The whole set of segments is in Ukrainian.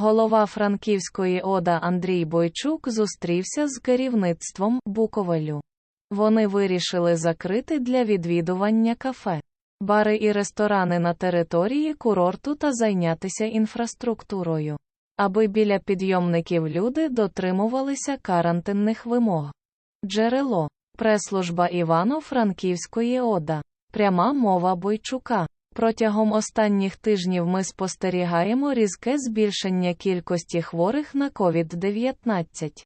Голова Франківської ОДА Андрій Бойчук зустрівся з керівництвом Буковелю. Вони вирішили закрити для відвідування кафе, бари і ресторани на території курорту та зайнятися інфраструктурою, аби біля підйомників люди дотримувалися карантинних вимог. Джерело Прес-служба Івано-Франківської ОДА. Пряма мова Бойчука. Протягом останніх тижнів ми спостерігаємо різке збільшення кількості хворих на COVID-19.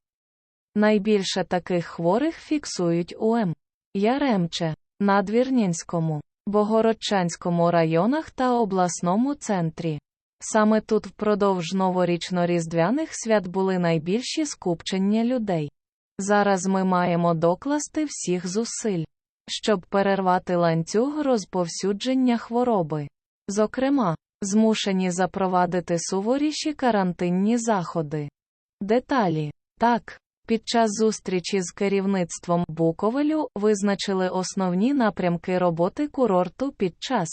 Найбільше таких хворих фіксують у М. Яремче, Надвірнянському, Богородчанському районах та обласному центрі. Саме тут впродовж новорічно-різдвяних свят були найбільші скупчення людей. Зараз ми маємо докласти всіх зусиль, щоб перервати ланцюг розповсюдження хвороби. Зокрема, змушені запровадити суворіші карантинні заходи. Деталі так. Під час зустрічі з керівництвом Буковелю визначили основні напрямки роботи курорту під час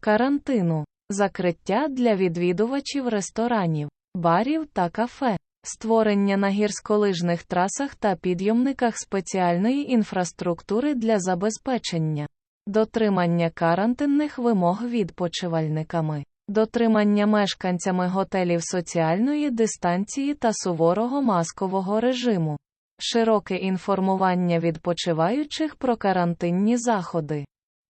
карантину, закриття для відвідувачів ресторанів, барів та кафе, створення на гірськолижних трасах та підйомниках спеціальної інфраструктури для забезпечення, дотримання карантинних вимог відпочивальниками. Дотримання мешканцями готелів соціальної дистанції та суворого маскового режиму, широке інформування відпочиваючих про карантинні заходи.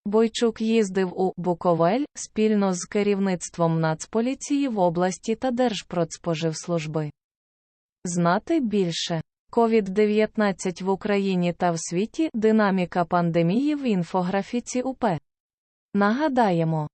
Бойчук їздив у Буковель спільно з керівництвом Нацполіції в області та Держпродспоживслужби. Знати більше. COVID-19 в Україні та в світі динаміка пандемії в інфографіці УП. Нагадаємо,